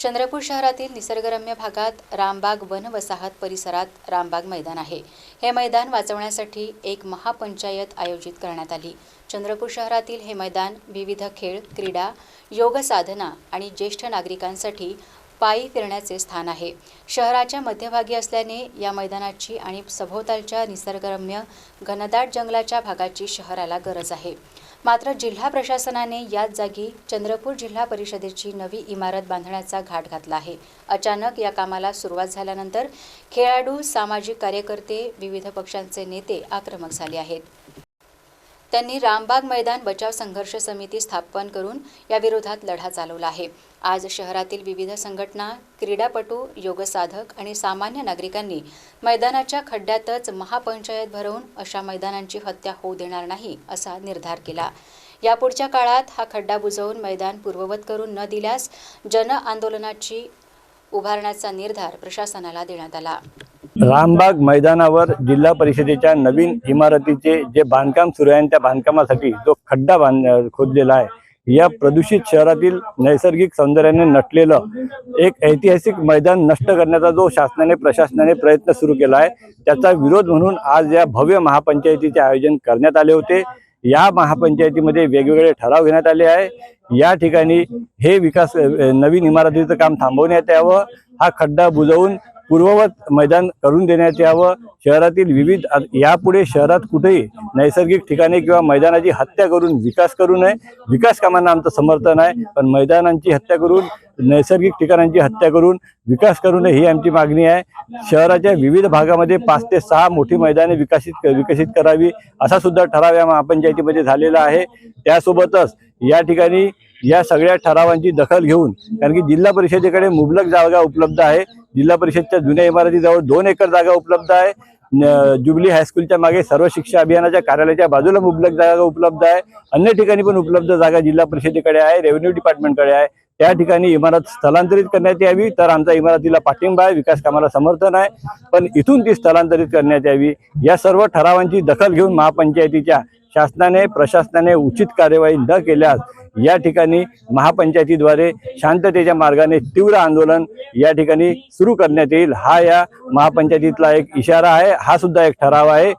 चंद्रपूर शहरातील निसर्गरम्य भागात रामबाग वन वसाहत परिसरात रामबाग मैदान आहे. हे मैदान वाचवण्यासाठी एक महापंचायत आयोजित करण्यात आली. चंद्रपूर शहरातील हे मैदान विविध खेळ क्रीडा योग साधना आणि ज्येष्ठ नागरिकांसाठी पायी फिरण्याचे स्थान आहे. शहराच्या मध्यभागी असल्याने या मैदानाची आणि सभोवतालच्या निसर्गरम्य घनदाट जंगलाच्या भागाची शहराला गरज आहे. मात्र जिल्हा प्रशासनाने याच जागी चंद्रपूर जिल्हा परिषदेची नवी इमारत बांधण्याचा घाट घातला आहे. अचानक या कामाला सुरुवात झाल्यानंतर खेळाडू सामाजिक कार्यकर्ते विविध पक्षांचे नेते आक्रमक झाले आहेत. त्यांनी रामबाग मैदान बचाव संघर्ष समिती स्थापन करून याविरोधात लढा चालवला आहे. आज शहरातील विविध संघटना क्रीडापटू योगसाधक आणि सामान्य नागरिकांनी मैदानाच्या खड्ड्यातच महापंचायत भरवून अशा मैदानांची हत्या होऊ देणार नाही असा निर्धार केला. यापुढच्या काळात हा खड्डा बुजवून मैदान पूर्ववत करून न दिल्यास जन आंदोलनाची उभारण्याचा निर्धार प्रशासनाला देण्यात आला. रामबाग मैदानावर जिल्हा परिषदेच्या नवीन इमारतीचे जे बांधकाम सुरू आहे त्या बांधकामासाठी जो खड्डा बांध खोदलेला आहे या प्रदूषित शहरातील नैसर्गिक सौंदर्याने नटलेलं एक ऐतिहासिक मैदान नष्ट करण्याचा जो शासनाने प्रशासनाने प्रयत्न सुरू केला आहे त्याचा विरोध म्हणून आज या भव्य महापंचायतीचे आयोजन करण्यात आले होते. या महापंचायतीमध्ये वेगवेगळे ठराव घेण्यात आले आहे. या ठिकाणी हे विकास नवीन इमारतीचं काम थांबवण्यात यावं. हा खड्डा बुजवून पूर्ववत मैदान करून देण्यात यावं. शहरातील विविध यापुढे शहरात कुठेही नैसर्गिक ठिकाणी किंवा मैदानाची हत्या करून विकास करू नये. विकास कामांना आमचं समर्थन आहे पण मैदानांची हत्या करून नैसर्गिक ठिकाणांची हत्या करून विकास करू नये ही आमची मागणी आहे. शहराच्या विविध भागामध्ये पाच ते सहा मोठी मैदाने विकसित विकसित करावी असा सुद्धा ठराव या महापंचायतीमध्ये झालेला आहे. त्यासोबतच या ठिकाणी या सगळ्या ठरावांची दखल घेऊन कारण की जिल्हा परिषदेकडे मुबलक जागा उपलब्ध आहे. जिल्हा परिषदच्या जुन्या इमारतीजवळ दोन एकर जागा उपलब्ध आहे. जुबली हायस्कूलच्या मागे सर्व शिक्षा अभियानाच्या कार्यालयाच्या बाजूला मुबलक जागा उपलब्ध आहे. अन्य ठिकाणी पण उपलब्ध जागा जिल्हा परिषदेकडे आहे रेव्हेन्यू डिपार्टमेंटकडे आहे. त्या ठिकाणी इमारत स्थलांतरित करण्यात यावी तर आमचा इमारतीला पाठिंबा आहे विकास कामाला समर्थन आहे. पण इथून ती स्थलांतरित करण्यात यावी. या सर्व ठरावांची दखल घेऊन महापंचायतीच्या शासनाने प्रशासनाने उचित कार्यवाही न केल्यास या ठिकाणी महापंचायतीद्वारे शांततेच्या मार्गाने तीव्र आंदोलन या ठिकाणी सुरू करण्यात येईल. हा या महापंचायतीतला एक इशारा आहे. हा सुद्धा एक ठराव आहे.